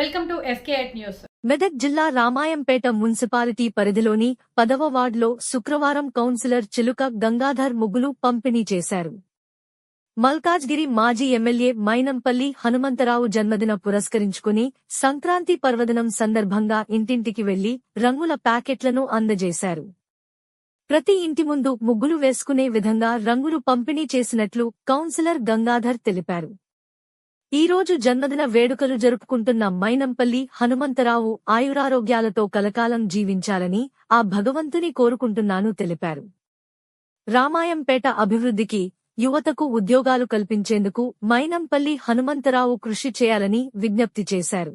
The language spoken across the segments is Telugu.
Fake news. మెదక్ జిల్లా రామాయంపేట మున్సిపాలిటీ పరిధిలోని పదవ వార్డులో శుక్రవారం కౌన్సిలర్ చిలుక గంగాధర్ ముగ్గులు పంపిణీ చేశారు. మల్కాజ్గిరి మాజీ ఎమ్మెల్యే మైనంపల్లి హనుమంతరావు జన్మదిన పురస్కరించుకుని సంక్రాంతి పర్వదినం సందర్భంగా ఇంటింటికి వెళ్ళి రంగుల ప్యాకెట్లను అందజేశారు. ప్రతి ఇంటి ముందు ముగ్గులు వేసుకునే విధంగా రంగులు పంపిణీ చేసినట్లు కౌన్సిలర్ గంగాధర్ తెలిపారు. ఈ రోజు జన్మదిన వేడుకలు జరుపుకుంటున్న మైనంపల్లి హనుమంతరావు ఆయురారోగ్యాలతో కలకాలం జీవించాలని ఆ భగవంతుని కోరుకుంటున్నాను తెలిపారు. రామాయంపేట అభివృద్ధికి యువతకు ఉద్యోగాలు కల్పించేందుకు మైనంపల్లి హనుమంతరావు కృషి చేయాలని విజ్ఞప్తి చేశారు.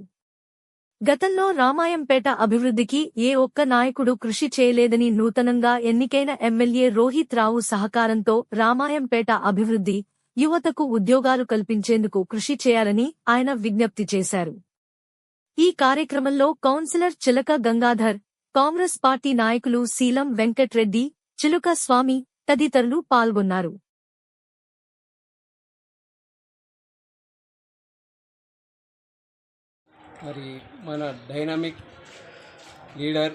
గతంలో రామాయంపేట అభివృద్ధికి ఏ ఒక్క నాయకుడు కృషి చేయలేదని నూతనంగా ఎన్నికైన ఎమ్మెల్యే రోహిత్ రావు సహకారంతో రామాయంపేట అభివృద్ధి యువతకు ఉద్యోగాలు కల్పించేందుకు కృషి చేయాలని ఆయన విజ్ఞప్తి చేశారు. ఈ కార్యక్రమంలో కౌన్సిలర్ చిలక గంగాధర్ కాంగ్రెస్ పార్టీ నాయకులు శీలం వెంకట్రెడ్డి చిలుక స్వామి తదితరులు పాల్గొన్నారు. మరి మన డైనమిక్ లీడర్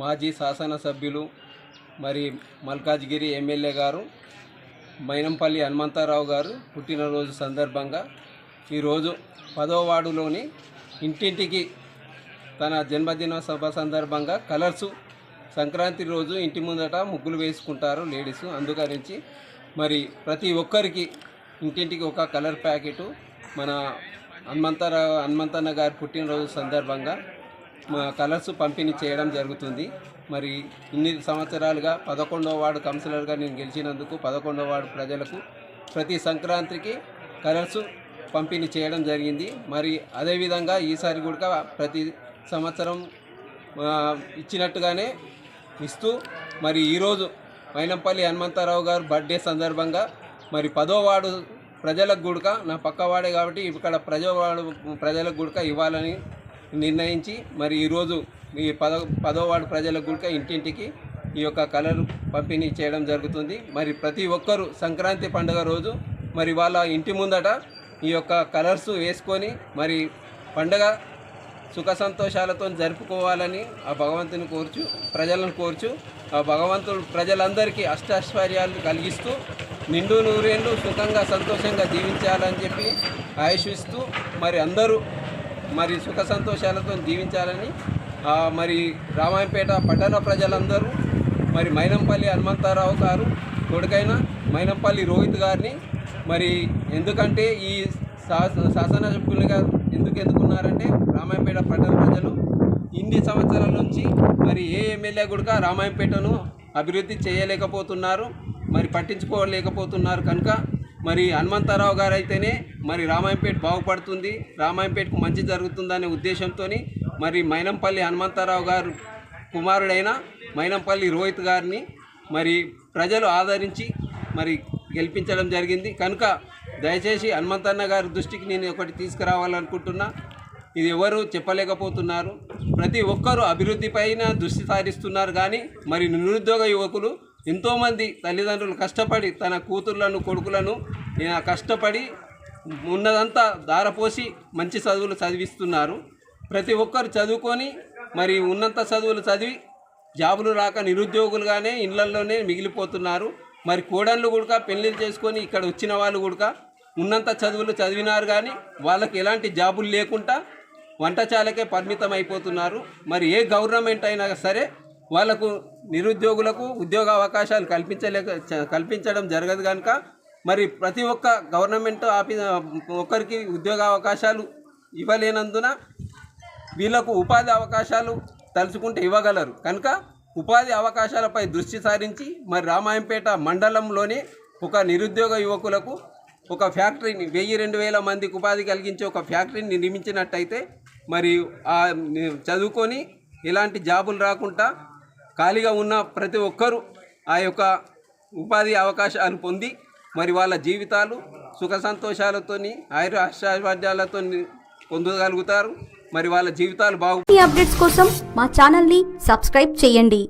మాజీ శాసనసభ్యులు మరి మల్కాజ్గిరి ఎమ్మెల్యే గారు మైనంపల్లి హనుమంతరావు గారు పుట్టినరోజు సందర్భంగా ఈరోజు పదో వార్డులోని ఇంటింటికి తన జన్మదిన సభ సందర్భంగా కలర్స్ సంక్రాంతి రోజు ఇంటి ముందట ముగ్గులు వేసుకుంటారు లేడీస్. అందుకరించి మరి ప్రతి ఒక్కరికి ఇంటింటికి ఒక కలర్ ప్యాకెట్ మన హనుమంతరావు హనుమంతన్న గారి పుట్టినరోజు సందర్భంగా కలర్స్ పంపిణీ చేయడం జరుగుతుంది. మరి ఇన్ని సంవత్సరాలుగా పదకొండవ వార్డు కౌన్సిలర్గా నేను గెలిచినందుకు పదకొండవ వార్డు ప్రజలకు ప్రతి సంక్రాంతికి కలర్స్ పంపిణీ చేయడం జరిగింది. మరి అదేవిధంగా ఈసారి కూడా ప్రతి సంవత్సరం ఇచ్చినట్టుగానే ఇస్తూ మరి ఈరోజు మైనంపల్లి హనుమంతరావు గారు బర్త్డే సందర్భంగా మరి పదో వార్డు ప్రజలకు గుడక నా పక్కవాడే కాబట్టి ఇక్కడ ప్రజవాడు ప్రజలకు గుడక ఇవ్వాలని నిర్ణయించి మరి ఈరోజు ఈ పదో పదో వార్డు ప్రజలకు కూడా ఇంటింటికి ఈ యొక్క కలర్ పంపిణీ చేయడం జరుగుతుంది. మరి ప్రతి ఒక్కరూ సంక్రాంతి పండుగ రోజు మరి వాళ్ళ ఇంటి ముందట ఈ యొక్క కలర్స్ వేసుకొని మరి పండగ సుఖ సంతోషాలతో జరుపుకోవాలని ఆ భగవంతుని కోర్చు ప్రజలను కోర్చు ఆ భగవంతుడు ప్రజలందరికీ అష్టాశ్వర్యాలు కలిగిస్తూ నిండు నూరేళ్ళు సుఖంగా సంతోషంగా జీవించాలని చెప్పి ఆయుషిస్తూ మరి అందరూ మరి సుఖ సంతోషాలతో జీవించాలని మరి రామాయంపేట పట్టణ ప్రజలందరూ మరి మైనంపల్లి హనుమంతారావు గారు కొడుకైన మైనంపల్లి రోహిత్ గారిని మరి ఎందుకంటే ఈ శాస శాసనసభ్యులుగా ఎందుకు ఎందుకున్నారంటే రామాయంపేట పట్టణ ప్రజలు ఇన్ని సంవత్సరాల నుంచి మరి ఏ ఎమ్మెల్యే కూడా రామాయంపేటను అభివృద్ధి చేయలేకపోతున్నారు మరి పట్టించుకోలేకపోతున్నారు కనుక మరి హనుమంతరావు గారు అయితేనే మరి రామాయంపేట బాగుపడుతుంది. రామాయంపేటకు మంచి జరుగుతుందనే ఉద్దేశంతో మరి మైనంపల్లి హనుమంతరావు గారు కుమారుడైన మైనంపల్లి రోహిత్ గారిని మరి ప్రజలు ఆదరించి మరి గెలిపించడం జరిగింది. కనుక దయచేసి హనుమంతన్న గారి దృష్టికి నేను ఒకటి తీసుకురావాలనుకుంటున్నా. ఇది ఎవరు చెప్పలేకపోతున్నారు. ప్రతి ఒక్కరూ అభివృద్ధి పైన దృష్టి సారిస్తున్నారు కానీ మరి నిరుద్యోగ యువకులు ఎంతోమంది తల్లిదండ్రులు కష్టపడి తన కూతుర్లను కొడుకులను కష్టపడి ఉన్నదంతా దారపోసి మంచి చదువులు చదివిస్తున్నారు. ప్రతి ఒక్కరు చదువుకొని మరి ఉన్నంత చదువులు చదివి జాబులు రాక నిరుద్యోగులుగానే ఇళ్ళలోనే మిగిలిపోతున్నారు. మరి కోడళ్ళు కూడా పెళ్ళిళ్ళు చేసుకొని ఇక్కడ వచ్చిన వాళ్ళు కూడా ఉన్నంత చదువులు చదివినారు కానీ వాళ్ళకి ఎలాంటి జాబులు లేకుండా వంటచాలకే పరిమితం అయిపోతున్నారు మరి ఏ గవర్నమెంట్ అయినా సరే వాళ్ళకు నిరుద్యోగులకు ఉద్యోగ అవకాశాలు కల్పించలేక చ- కల్పించడం జరగదు కనుక మరి ప్రతి ఒక్క గవర్నమెంట్ ఆఫీ ఒక్కరికి ఉద్యోగ అవకాశాలు ఇవ్వలేనందున వీళ్ళకు ఉపాధి అవకాశాలు తలుచుకుంటే ఇవ్వగలరు. కనుక ఉపాధి అవకాశాలపై దృష్టి సారించి మరి రామాయంపేట మండలంలోనే ఒక నిరుద్యోగ యువకులకు ఒక ఫ్యాక్టరీని వెయ్యి రెండు వేల మందికి ఉపాధి కలిగించే ఒక ఫ్యాక్టరీని నిర్మించినట్టయితే మరి చదువుకొని ఎలాంటి జాబులు రాకుండా ఖాళీగా ఉన్న ప్రతి ఒక్కరూ ఆ యొక్క ఉపాధి అవకాశాలు పొంది మరి వాళ్ళ జీవితాలు సుఖ సంతోషాలతోని ఆయుర ఆశీర్వాదాలతో పొందగలుగుతారు. మరి వాళ్ళ జీవితాలు బాగు ఈ అప్డేట్స్ కోసం మా ఛానల్ని సబ్స్క్రైబ్ చేయండి.